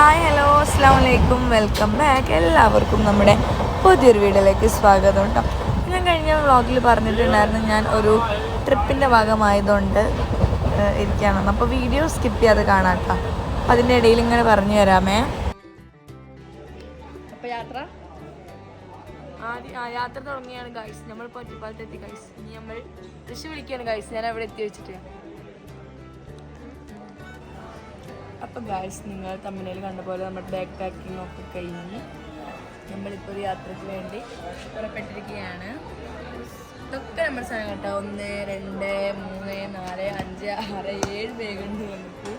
Hi hello അസ്സാം വലൈക്കും welcome back എല്ലാവർക്കും നമ്മുടെ പുതിയൊരു വീഡിയോയിലേക്ക് സ്വാഗതം കേട്ടോ ഞാൻ കഴിഞ്ഞ വ്ളോഗിൽ പറഞ്ഞിട്ടുണ്ടായിരുന്നു ഞാൻ ഒരു ട്രിപ്പിന്റെ ഭാഗമായതുകൊണ്ട് ഇരിക്കുകയാണ് അപ്പോൾ വീഡിയോ സ്കിപ്പ് ചെയ്യാതെ കാണാം കേട്ടോ അപ്പോൾ അതിന്റെ ഇടയിൽ ഇങ്ങനെ പറഞ്ഞു തരാമേ. അപ്പോൾ യാത്ര? ആദ്യം ആ യാത്ര തുടങ്ങിയാണ് ഗൈസ് നമ്മളിപ്പോൾ ഒറ്റപ്പാലത്തെത്തി ഗൈസ് ഇനി നമ്മൾ തൃശ്ശൂർ വിളിക്കുകയാണ് ഗൈസ് ഞാൻ അവിടെ എത്തി വെച്ചിട്ട്. അപ്പം ഗായ്സ് നിങ്ങൾ തമ്മിൽ കണ്ട പോലെ നമ്മുടെ ബാക്ക് പാക്കിംഗ് ഒക്കെ കഴിഞ്ഞ് നമ്മളിപ്പോൾ ഒരു യാത്രയ്ക്ക് വേണ്ടി പുറപ്പെട്ടിരിക്കുകയാണ്. ഇതൊക്കെ നമ്മുടെ സാധനം കേട്ടോ. ഒന്ന് രണ്ട് മൂന്ന് നാല് അഞ്ച് ആറ് ഏഴ് ബാഗുണ്ട് നമുക്ക്.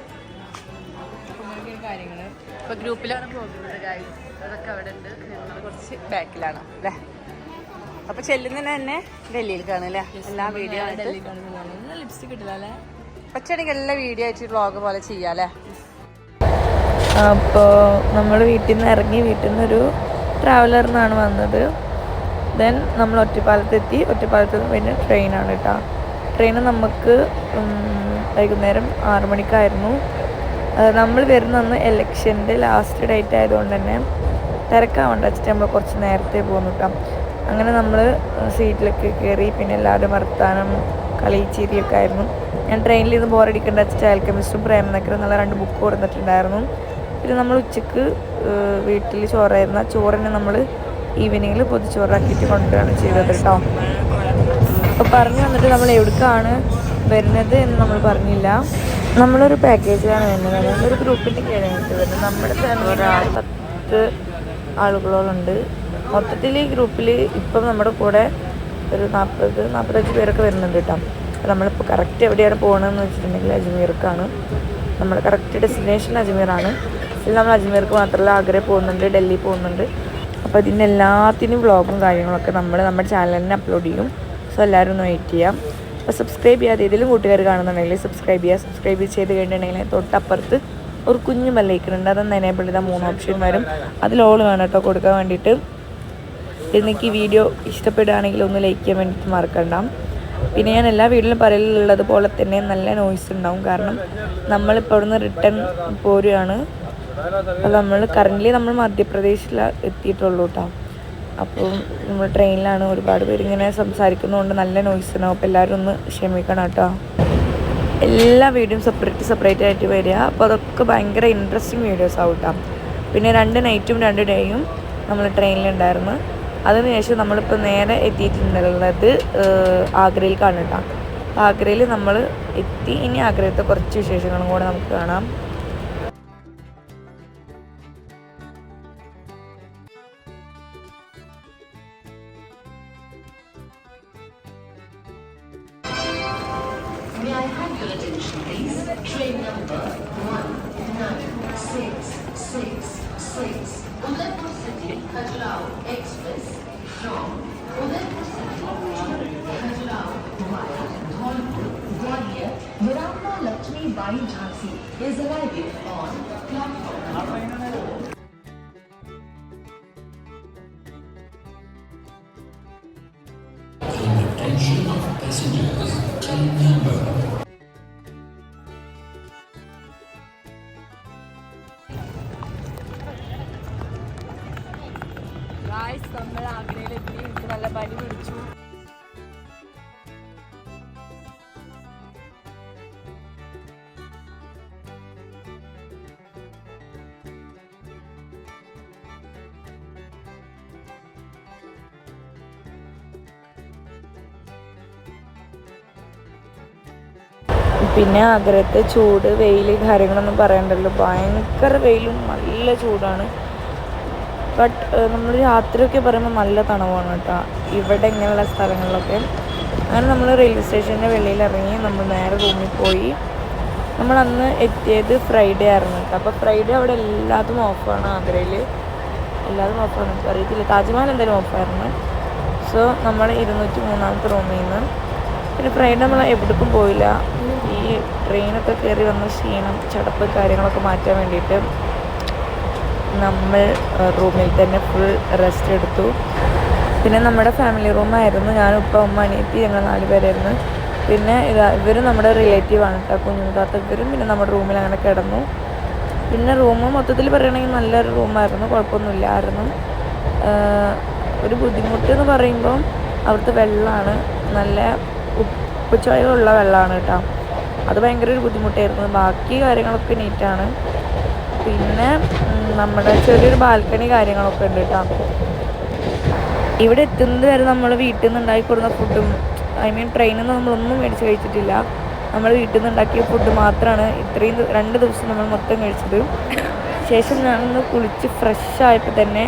അങ്ങനെയൊക്കെ കാര്യങ്ങൾ ഇപ്പോൾ ഗ്രൂപ്പിലാണ് പോകുന്നത് ഗായ്സ് അതൊക്കെ അവിടെ ഉണ്ട്. ഞങ്ങൾ കുറച്ച് ബാക്കിലാണ് അല്ലേ? അപ്പൊ ചെല്ലുന്നതിന് തന്നെ ഡൽഹിയിൽ കാണും എല്ലാ വീഡിയോ ലിപ്സ്റ്റിക് കിട്ടില്ല അല്ലേ? പച്ചടിക്ക് എല്ലാ വീഡിയോ ആയിട്ട് വ്ളോഗ് പോലെ ചെയ്യാം അല്ലേ? അപ്പോൾ നമ്മൾ വീട്ടിൽ നിന്ന് ഇറങ്ങി വീട്ടിൽ നിന്നൊരു ട്രാവലറിനാണ് വന്നത്. ദെൻ നമ്മൾ ഒറ്റപ്പാലത്തെത്തി. ഒറ്റപ്പാലത്ത് നിന്ന് പിന്നെ ട്രെയിനാണ് കേട്ടോ ട്രെയിൻ നമുക്ക് വൈകുന്നേരം ആറു മണിക്കായിരുന്നു. നമ്മൾ വരുന്ന എലക്ഷന്റെ ലാസ്റ്റ് ഡേറ്റ് ആയതുകൊണ്ട് തന്നെ തിരക്കാവണ്ട. വെച്ചിട്ട് നമ്മൾ കുറച്ച് നേരത്തെ പോകുന്നു കേട്ടോ അങ്ങനെ നമ്മൾ സീറ്റിലൊക്കെ കയറി പിന്നെ എല്ലാവരും വർത്താനം കളി ചിരിയൊക്കെ ആയിരുന്നു. ഞാൻ ട്രെയിനിൽ ഇത് ബോറടിക്കേണ്ട വെച്ചിട്ട് ആൽക്കമിസ്റ്റും പ്രേമനക്കരും എന്നുള്ള രണ്ട് ബുക്ക് കൊടുത്തിട്ടുണ്ടായിരുന്നു. പിന്നെ നമ്മൾ ഉച്ചയ്ക്ക് വീട്ടിൽ ചോറായിരുന്ന ചോറിനെ നമ്മൾ ഈവനിങ്ങിൽ പൊതിച്ചോറാക്കിയിട്ട് കൊണ്ടുവരികയാണ് ചെയ്തത് കേട്ടോ. അപ്പോൾ പറഞ്ഞു വന്നിട്ട് നമ്മൾ എവിടേക്കാണ് വരുന്നത് എന്ന് നമ്മൾ പറഞ്ഞില്ല. നമ്മളൊരു പാക്കേജിലാണ് വരുന്നത്. ഒരു ഗ്രൂപ്പിന്റെ കീഴിലായിട്ട് വരുന്നത്. നമ്മുടെ തന്നെ ഒരാൾ പത്ത് ആളുകളോളുണ്ട്. മൊത്തത്തിൽ ഈ ഗ്രൂപ്പിൽ ഇപ്പം നമ്മുടെ കൂടെ ഒരു നാൽപ്പത് നാൽപ്പത്തഞ്ച് പേരൊക്കെ വരുന്നുണ്ട് കേട്ടോ. അപ്പോൾ നമ്മളിപ്പോൾ കറക്റ്റ് എവിടെയാണ് പോകണമെന്ന് വെച്ചിട്ടുണ്ടെങ്കിൽ അജ്മീർക്കാണ്. നമ്മുടെ കറക്റ്റ് ഡെസ്റ്റിനേഷൻ അജ്മീറാണ് ഇതിൽ നമ്മൾ അജ്മീർക്ക് മാത്രമല്ല ആഗ്രേ പോകുന്നുണ്ട് ഡൽഹി പോകുന്നുണ്ട്. അപ്പോൾ ഇതിന്റെ എല്ലാത്തിനും വ്ളോഗും കാര്യങ്ങളൊക്കെ നമ്മൾ നമ്മുടെ ചാനലിൽ അപ്ലോഡ് ചെയ്യും. സോ എല്ലാവരും ഒന്ന് വെയിറ്റ് ചെയ്യാം. അപ്പോൾ സബ്സ്ക്രൈബ് ചെയ്യാതെ ഏതെങ്കിലും കൂട്ടുകാർ കാണുന്നുണ്ടെങ്കിൽ സബ്സ്ക്രൈബ് ചെയ്യുക. സബ്സ്ക്രൈബ് ചെയ്ത് കഴിഞ്ഞിട്ടുണ്ടെങ്കിൽ തൊട്ടപ്പുറത്ത് ഒരു കുഞ്ഞു ബെല്ലൈക്കുന്നുണ്ട് അതൊന്ന് എനേബിൾ ചെയ്താൽ മൂന്ന് ഓപ്ഷൻ വരും. അതിൽ ഓൾ വേണം കേട്ടോ കൊടുക്കാൻ വേണ്ടിയിട്ട്. എനിക്ക് ഈ വീഡിയോ ഇഷ്ടപ്പെടുകയാണെങ്കിൽ ഒന്ന് ലൈക്ക് ചെയ്യാൻ വേണ്ടിയിട്ട് മറക്കണ്ട. പിന്നെ ഞാൻ എല്ലാ വീട്ടിലും പറയലുള്ളത് പോലെ തന്നെ നല്ല നോയ്സ് ഉണ്ടാവും. കാരണം നമ്മളിപ്പോൾ ഇവിടുന്ന് റിട്ടേൺ പോരുകയാണ് അപ്പോൾ നമ്മൾ കറന്റ്ലി നമ്മൾ മധ്യപ്രദേശിൽ എത്തിയിട്ടുള്ളൂ കേട്ടോ അപ്പോൾ നമ്മൾ ട്രെയിനിലാണ് ഒരുപാട് പേര് ഇങ്ങനെ സംസാരിക്കുന്നതുകൊണ്ട് നല്ല നോയ്സ് ഉണ്ടാവും. അപ്പോൾ എല്ലാവരും ഒന്ന് ക്ഷമിക്കണം കേട്ടോ എല്ലാ വീഡിയോയും സെപ്പറേറ്റ് സെപ്പറേറ്റ് ആയിട്ട് വരിക. അപ്പോൾ അതൊക്കെ ഭയങ്കര ഇൻട്രസ്റ്റിംഗ് വീഡിയോസ് ആവും കേട്ടോ പിന്നെ രണ്ട് നൈറ്റും രണ്ട് ഡേയും നമ്മൾ ട്രെയിനിലുണ്ടായിരുന്നു അതിനുശേഷം നമ്മളിപ്പോൾ നേരെ എത്തിയിട്ടുണ്ടുള്ളത് ആഗ്രയിൽ കേട്ടോ ആഗ്രയിൽ നമ്മൾ എത്തി. ഇനി ആഗ്രഹത്തെ കുറച്ച് വിശേഷങ്ങളും കൂടെ നമുക്ക് കാണാം. Lakshmi Bai Jhansi is arriving on platform number 4. നമ്മൾ ആഗ്രയിലെത്തി എനിക്ക് നല്ല പനി പിടിച്ചു പിന്നെ ആഗ്രഹത്തെ ചൂട് വെയിൽ കാര്യങ്ങളൊന്നും പറയണ്ടല്ലോ. ഭയങ്കര വെയിലും നല്ല ചൂടാണ്. ബട്ട് നമ്മൾ രാത്രിയൊക്കെ പറയുമ്പോൾ നല്ല തണവാണ് കേട്ടോ. ഇവിടെ ഇങ്ങനെയുള്ള സ്ഥലങ്ങളിലൊക്കെ. അങ്ങനെ നമ്മൾ റെയിൽവേ സ്റ്റേഷന്റെ വെളിയിൽ ഇറങ്ങി നമ്മൾ നേരെ റൂമിൽ പോയി. നമ്മൾ അന്ന് എത്തിയത് ഫ്രൈഡേ ആയിരുന്നു കേട്ടോ. അപ്പോൾ ഫ്രൈഡേ അവിടെ എല്ലാതും ഓഫാണ് ആഗ്രയിൽ എല്ലാതും ഓഫാണ് അറിയത്തില്ല. താജ്മഹൽ എന്തായാലും ഓഫായിരുന്നു സോ നമ്മൾ ഇരുന്നൂറ്റി മൂന്നാമത്തെ റൂമിൽ നിന്ന് പിന്നെ ട്രെയിൻ നമ്മൾ എവിടേക്കും പോയില്ല. ഈ ട്രെയിനൊക്കെ കയറി വന്ന ക്ഷീണം ചടപ്പ് കാര്യങ്ങളൊക്കെ മാറ്റാൻ വേണ്ടിയിട്ട് നമ്മൾ റൂമിൽ തന്നെ ഫുൾ റെസ്റ്റ് എടുത്തു. പിന്നെ നമ്മുടെ ഫാമിലി റൂമായിരുന്നു ഞാൻ ഉപ്പ ഉമ്മ അനിയത്തി ഞങ്ങൾ നാല് പേരായിരുന്നു. പിന്നെ ഇതാ ഇവരും നമ്മുടെ റിലേറ്റീവ് ആണ് കേട്ടോ കുഞ്ഞുതാത്ത ഇവരും പിന്നെ നമ്മുടെ റൂമിൽ അങ്ങനെ കിടന്നു. പിന്നെ റൂം മൊത്തത്തിൽ പറയുകയാണെങ്കിൽ നല്ലൊരു റൂമായിരുന്നു കുഴപ്പമൊന്നുമില്ലായിരുന്നു ഒരു ബുദ്ധിമുട്ട് എന്ന് പറയുമ്പം അവിടുത്തെ വെള്ളമാണ് നല്ല ഉപ്പുചുവയുള്ള വെള്ളമാണ് കേട്ടോ. അത് ഭയങ്കര ഒരു ബുദ്ധിമുട്ടായിരുന്നു. ബാക്കി കാര്യങ്ങളൊക്കെ നീറ്റാണ്. പിന്നെ നമ്മുടെ ചെറിയൊരു ബാൽക്കണി കാര്യങ്ങളൊക്കെ ഉണ്ട് കേട്ടോ. ഇവിടെ എത്തുന്നത് വരെ നമ്മൾ വീട്ടിൽ നിന്ന് ഉണ്ടാക്കി കൊടുക്കുന്ന ഫുഡും ഐ മീൻ ട്രെയിനിൽ നിന്ന് നമ്മളൊന്നും മേടിച്ച് കഴിച്ചിട്ടില്ല. നമ്മൾ വീട്ടിൽ നിന്ന് ഉണ്ടാക്കിയ ഫുഡ് മാത്രമാണ് ഇത്രയും രണ്ട് ദിവസം നമ്മൾ മൊത്തം കഴിച്ചത്. ശേഷം ഞാനൊന്ന് കുളിച്ച് ഫ്രഷ് ആയപ്പോൾ തന്നെ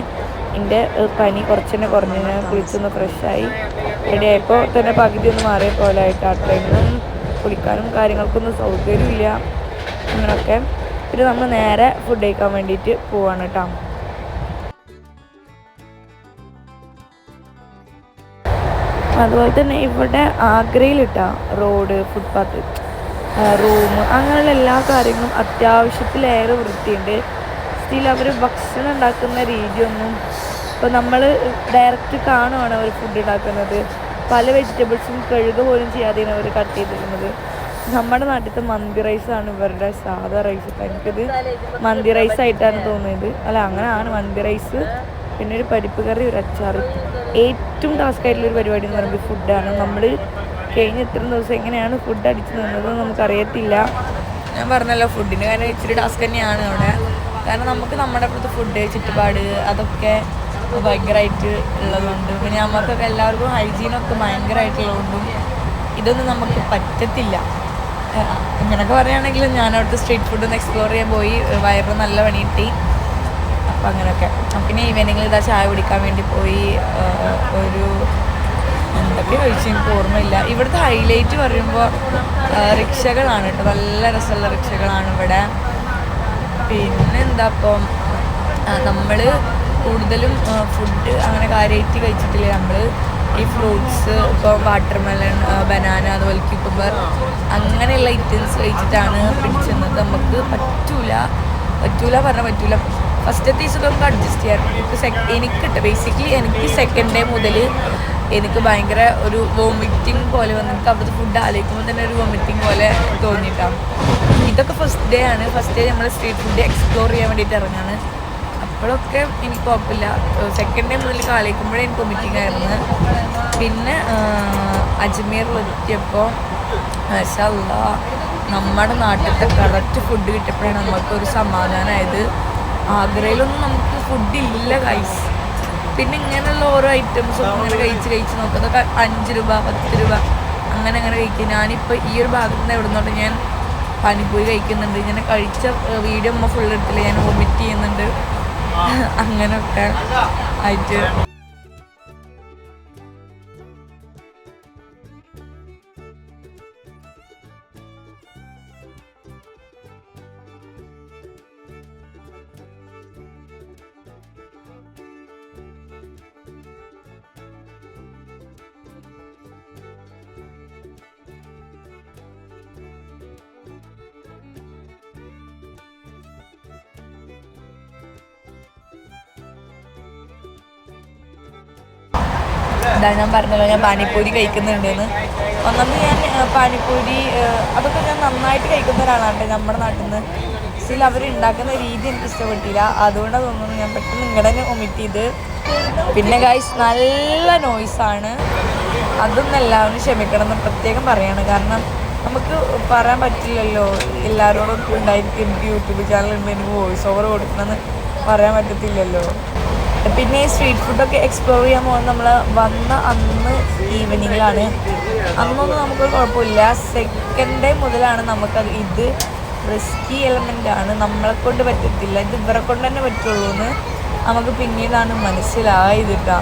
എന്റെ പനി കുറച്ചു തന്നെ കുറഞ്ഞു. ഞാൻ കുളിച്ചൊന്ന് ഫ്രഷായി റെഡി തന്നെ പകുതി ഒന്ന് മാറിയ പോലെ ആയിട്ട് ആ ട്രെയിനും കുളിക്കാനും കാര്യങ്ങൾക്കൊന്നും സൗകര്യമില്ല അങ്ങനെയൊക്കെ പിന്നെ നമ്മൾ നേരെ ഫുഡ് കഴിക്കാൻ വേണ്ടിയിട്ട് പോവാണ് കേട്ടോ അതുപോലെ തന്നെ ഇവിടെ ആഗ്രയിലിട്ട റോഡ് ഫുട്പാത്ത് റൂം അങ്ങനെയുള്ള എല്ലാ കാര്യങ്ങളും അത്യാവശ്യത്തിലേറെ വൃത്തിയുണ്ട്. സ്റ്റിൽ അവർ ഭക്ഷണം ഉണ്ടാക്കുന്ന രീതിയൊന്നും ഇപ്പോൾ നമ്മൾ ഡയറക്റ്റ് കാണുവാണ് അവർ ഫുഡ് ഉണ്ടാക്കുന്നത്. പല വെജിറ്റബിൾസും കഴുക പോലും ചെയ്യാതെയാണ് അവർ കട്ട് ചെയ്തിരുന്നത് നമ്മുടെ നാട്ടിലത്തെ മന്തി ആണ് ഇവരുടെ സാധാ റൈസ് എനിക്കത് മന്തി റൈസ് ആയിട്ടാണ് തോന്നിയത്. അല്ല അങ്ങനെയാണ് മന്തി റൈസ് പിന്നെ ഒരു പരിപ്പ് കറി ഒരു അച്ചാർ ഏറ്റവും ടാസ്ക് ആയിട്ടുള്ള ഒരു പരിപാടി എന്ന് പറയുമ്പോൾ ഫുഡാണ് നമ്മൾ കഴിഞ്ഞ എത്ര ദിവസം എങ്ങനെയാണ് ഫുഡ് അടിച്ചു നിന്നത് നമുക്കറിയത്തില്ല. ഞാൻ പറഞ്ഞല്ലോ ഫുഡിന് കാരണം ഇച്ചിരി ടാസ്ക് തന്നെയാണ് അവിടെ. കാരണം നമുക്ക് നമ്മുടെ അപ്പുറത്ത് ഫുഡ് ചുറ്റുപാട് അതൊക്കെ ഭയങ്കരമായിട്ട് ഉള്ളതുകൊണ്ട്. പിന്നെ നമുക്കൊക്കെ എല്ലാവർക്കും ഹൈജീനൊക്കെ ഭയങ്കരമായിട്ടുള്ളതുകൊണ്ടും ഇതൊന്നും നമുക്ക് പറ്റത്തില്ല. ഏഹ് ഇങ്ങനൊക്കെ പറയുകയാണെങ്കിൽ ഞാൻ സ്ട്രീറ്റ് ഫുഡ് ഒന്ന് എക്സ്പ്ലോർ ചെയ്യാൻ പോയി. വയറ് നല്ല പണി കിട്ടി അപ്പം അങ്ങനെയൊക്കെ പിന്നെ ഈവനിങ്ങിൽ ഇതാ ചായ കുടിക്കാൻ വേണ്ടി പോയി. ഒരു എന്തൊക്കെ കഴിച്ചു. എനിക്ക് ഓർമ്മയില്ല. ഇവിടുത്തെ ഹൈലൈറ്റ് പറയുമ്പോൾ റിക്ഷകളാണ് കേട്ടോ. നല്ല രസമുള്ള റിക്ഷകളാണ് ഇവിടെ. പിന്നെന്താ ഇപ്പം നമ്മൾ കൂടുതലും ഫുഡ് അങ്ങനെ കാര്യമായിട്ട് കഴിച്ചിട്ടില്ല. നമ്മൾ ഈ ഫ്രൂട്ട്സ് ഇപ്പോൾ വാട്ടർമെലൺ ബനാന അതുപോലെ ക്യൂക്കുംബർ അങ്ങനെയുള്ള ഐറ്റംസ് കഴിച്ചിട്ടാണ് പിടിച്ചെന്നത്. നമുക്ക് പറ്റൂല. പറ്റൂല പറഞ്ഞാൽ പറ്റൂല. ഫസ്റ്റത്തെ ദിവസം നമുക്ക് അഡ്ജസ്റ്റ് ചെയ്യാം എനിക്ക് sec- എനിക്ക് കിട്ടും ബേസിക്കലി എനിക്ക് സെക്കൻഡ് ഡേ മുതൽ എനിക്ക് ഭയങ്കര ഒരു വോമിറ്റിംഗ് പോലെ വന്നിട്ട് അവിടുത്തെ ഫുഡ് ആലോചിക്കുമ്പോൾ തന്നെ ഒരു വോമിറ്റിംഗ് പോലെ തോന്നിയിട്ടാണ് ഇതൊക്കെ ഫസ്റ്റ് ഡേ ആണ്. ഫസ്റ്റ് ഡേ നമ്മൾ സ്ട്രീറ്റ് ഫുഡ് എക്സ്പ്ലോർ ചെയ്യാൻ വേണ്ടിയിട്ട് ഇറങ്ങാണ്. അപ്പോഴൊക്കെ എനിക്ക് കുഴപ്പമില്ല. സെക്കൻഡ് ഡേ മുതൽ കാലിക്കുമ്പോഴേ എനിക്ക് വൊമിറ്റിംഗ് ആയിരുന്നു. പിന്നെ അജ്മീറിലെത്തിയപ്പോൾ മഷല്ല നമ്മുടെ നാട്ടിലത്തെ കറക്റ്റ് ഫുഡ് കിട്ടിയപ്പോഴാണ് നമുക്കൊരു സമാധാനമായത് ആഗ്രയിലൊന്നും നമുക്ക് ഫുഡ് ഇല്ല കൈസ് പിന്നെ ഇങ്ങനെയുള്ള ഓരോ ഐറ്റംസും ഇങ്ങനെ കഴിച്ച് കഴിച്ച് നോക്കുന്നതൊക്കെ അഞ്ച് രൂപ പത്ത് രൂപ അങ്ങനെ അങ്ങനെ കഴിക്കും. ഞാനിപ്പോൾ ഈ ഒരു ഭാഗത്ത് നിന്ന് എവിടെ നിന്നോട്ട് ഞാൻ പനിപ്പോയി കഴിക്കുന്നുണ്ട്. ഇങ്ങനെ കഴിച്ച വീഡിയോ അമ്മ ഫുൾ എടുത്തില്ല ഞാൻ വൊമിറ്റ് ചെയ്യുന്നുണ്ട്. അങ്ങനെയൊക്കെ ആയിട്ട്. ഇതാ ഞാൻ പറഞ്ഞല്ലോ ഞാൻ പാനിപ്പൂരി കഴിക്കുന്നുണ്ടെന്ന്. ഒന്നാമത് ഞാൻ പാനിപ്പൂരി അതൊക്കെ ഞാൻ നന്നായിട്ട് കഴിക്കുന്ന ഒരാളാണ് നമ്മുടെ നാട്ടിൽ നിന്ന് സ്റ്റിൽ അവർ ഉണ്ടാക്കുന്ന രീതി എനിക്ക് ഇഷ്ടപ്പെട്ടില്ല. അതുകൊണ്ടാണ് തോന്നുന്നു ഞാൻ പെട്ടെന്ന് നിങ്ങളുടെ തന്നെ ഒമിറ്റ് ചെയ്ത്. പിന്നെ ഗൈസ് നല്ല നോയ്സാണ് അതൊന്നും എല്ലാവരും ക്ഷമിക്കണം എന്ന് പ്രത്യേകം പറയാണ്. കാരണം നമുക്ക് പറയാൻ പറ്റില്ലല്ലോ. എല്ലാവരോടും ഉണ്ടായിരിക്കും എനിക്ക് യൂട്യൂബ് ചാനൽ ഉണ്ട് എനിക്ക് വോയിസ് ഓവർ കൊടുക്കണമെന്ന് പറയാൻ പറ്റത്തില്ലല്ലോ. പിന്നെ ഈ സ്ട്രീറ്റ് ഫുഡൊക്കെ എക്സ്പ്ലോർ ചെയ്യാൻ പോകുന്നത് നമ്മൾ വന്ന അന്ന് ഈവനിങ്ങിലാണ് അന്നൊന്നും നമുക്ക് കുഴപ്പമില്ല. സെക്കൻഡ് ഡേ മുതലാണ് നമുക്കത് ഇത് റിസ്കി എലമെന്റ് ആണ്. നമ്മളെ കൊണ്ട് പറ്റത്തില്ല. ഇത് ഇവരെ കൊണ്ട് തന്നെ പറ്റുള്ളൂ എന്ന് നമുക്ക് പിന്നീടാണ് മനസ്സിലായത് കേട്ടോ.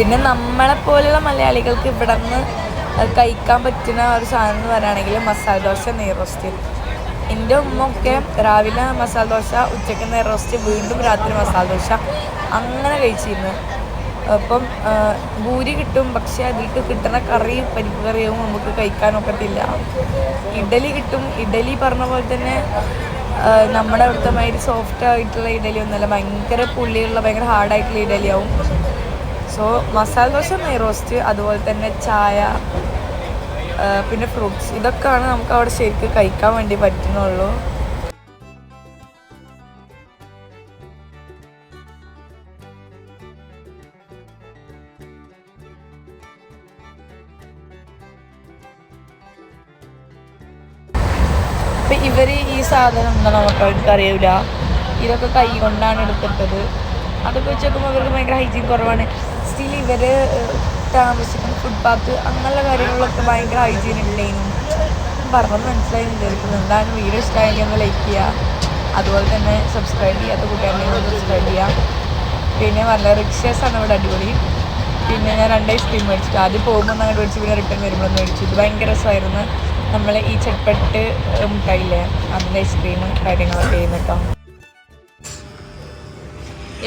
പിന്നെ നമ്മളെ പോലുള്ള മലയാളികൾക്ക് ഇവിടെ നിന്ന് കഴിക്കാൻ പറ്റുന്ന ഒരു സാധനം എന്ന് പറയുകയാണെങ്കിൽ മസാല ദോശ നെയ്റോസ്റ്റ് എന്റെ ഉമ്മ ഒക്കെ രാവിലെ മസാല ദോശ ഉച്ചയ്ക്ക് നെയ്റോസ്റ്റ് വീണ്ടും രാത്രി മസാല ദോശ അങ്ങനെ കഴിച്ചിരുന്നു. അപ്പം ഭൂരി കിട്ടും പക്ഷേ അതിലേക്ക് കിട്ടുന്ന കറി പരിപ്പ് കറിയും നമുക്ക് കഴിക്കാൻ ഒക്കത്തില്ല. ഇഡലി കിട്ടും. ഇഡലി പറഞ്ഞ പോലെ തന്നെ നമ്മുടെ അവിടുത്തെ മാതിരി സോഫ്റ്റ് ആയിട്ടുള്ള ഇഡലി ഒന്നുമല്ല. ഭയങ്കര പുള്ളിയുള്ള ഭയങ്കര ഹാർഡായിട്ടുള്ള ഇഡലിയാവും. സോ മസാല ദോശ നെയ് റോസ്റ്റ് അതുപോലെ തന്നെ ചായ പിന്നെ ഫ്രൂട്ട്സ് ഇതൊക്കെയാണ് നമുക്ക് അവിടെ ശരിക്കും കഴിക്കാൻ വേണ്ടി പറ്റുന്നുള്ളൂ. അപ്പൊ ഇവർ ഈ സാധനം എന്താ നമുക്ക് അവർക്ക് അറിയൂല? ഇതൊക്കെ കൈ കൊണ്ടാണ് എടുത്തിട്ടത്. അതൊക്കെ വെച്ച് നോക്കുമ്പോൾ ഇവർക്ക് ഭയങ്കര ഹൈജീൻ കുറവാണ്. സ്റ്റിൽ ഇവർ താമസിക്കുന്ന താമസിക്കുന്ന ഫുട്പാത്ത് അങ്ങനെയുള്ള കാര്യങ്ങളിലൊക്കെ ഭയങ്കര ഹൈജീൻ ഉള്ളേനും പറഞ്ഞത് മനസ്സിലായി വിചാരിക്കുന്നു. എന്താണ് വീഡിയോ ഇഷ്ടമായെങ്കിൽ ഒന്ന് ലൈക്ക് ചെയ്യുക അതുപോലെ തന്നെ സബ്സ്ക്രൈബ് ചെയ്യാത്ത കൂട്ടുകാരനെ സബ്സ്ക്രൈബ് ചെയ്യുക പിന്നെ നല്ല റിക്ഷേഴ്സ് ആണ് ഇവിടെ അടിപൊളി. പിന്നെ ഞാൻ രണ്ട് ഐസ്ക്രീം മേടിച്ചിട്ട് ആദ്യം പോകുമ്പോൾ അങ്ങോട്ട് മേടിച്ചു പിന്നെ റിട്ടേൺ വരുമ്പോൾ മേടിച്ചു. ഇത് ഭയങ്കര രസമായിരുന്നു. നമ്മൾ ഈ ചെട്ടപ്പെട്ട് മുട്ടായില്ലേ? അതിന്റെ ഐസ്ക്രീം കാര്യങ്ങളൊക്കെ ചെയ്യുന്നു കേട്ടോ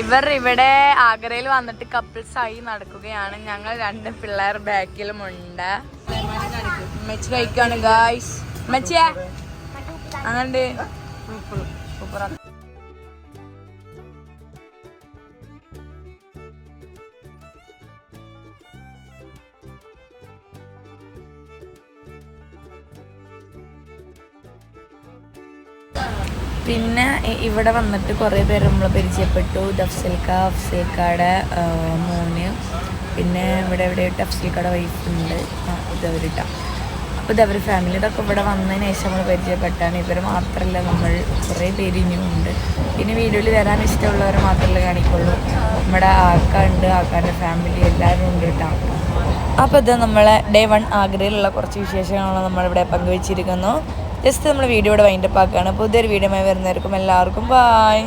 ഇവർ ഇവിടെ ആഗ്രയിൽ വന്നിട്ട് കപ്പിൾസ് ആയി നടക്കുകയാണ്. ഞങ്ങൾ രണ്ട് പിള്ളേർ ബാക്കിലുമുണ്ട്. മെച്ച് കഴിക്കാണ് ഗായ്സ് മെച്ചിയാ അങ്ങനെ സൂപ്പറാണ് പിന്നെ ഇവിടെ വന്നിട്ട് കുറേ പേര് നമ്മൾ പരിചയപ്പെട്ടു. ദഫ്സൽക്ക അഫ്സൽക്കയുടെ മോന്. പിന്നെ ഇവിടെ ഇവിടെ അഫ്സൽക്കയുടെ വൈഫുണ്ട് ഉണ്ട്. ആ ഇത് അപ്പോൾ ഇതവർ ഫാമിലി ഇവിടെ വന്നതിന് ശേഷം നമ്മൾ പരിചയപ്പെട്ടാണ്. ഇവർ മാത്രമല്ല നമ്മൾ കുറേ പേര് ഇനിയുമുണ്ട് പിന്നെ വീഡിയോയിൽ വരാൻ ഇഷ്ടമുള്ളവർ മാത്രമല്ല കാണിക്കുള്ളൂ. നമ്മുടെ ആക്ക ഉണ്ട് ആക്കാന്റെ ഫാമിലി എല്ലാവരും ഉണ്ട് കേട്ടോ അപ്പോൾ ഇത് നമ്മളെ ഡേ വൺ ആഗ്രയിലുള്ള കുറച്ച് വിശേഷങ്ങളാണ് നമ്മളിവിടെ പങ്കുവച്ചിരിക്കുന്നു. ജസ്റ്റ് നമ്മൾ വീഡിയോ വൈൻഡപ്പ് ആക്കുകയാണ്. പുതിയൊരു വീഡിയോ വരുന്നവർക്കും എല്ലാവർക്കും ബായ്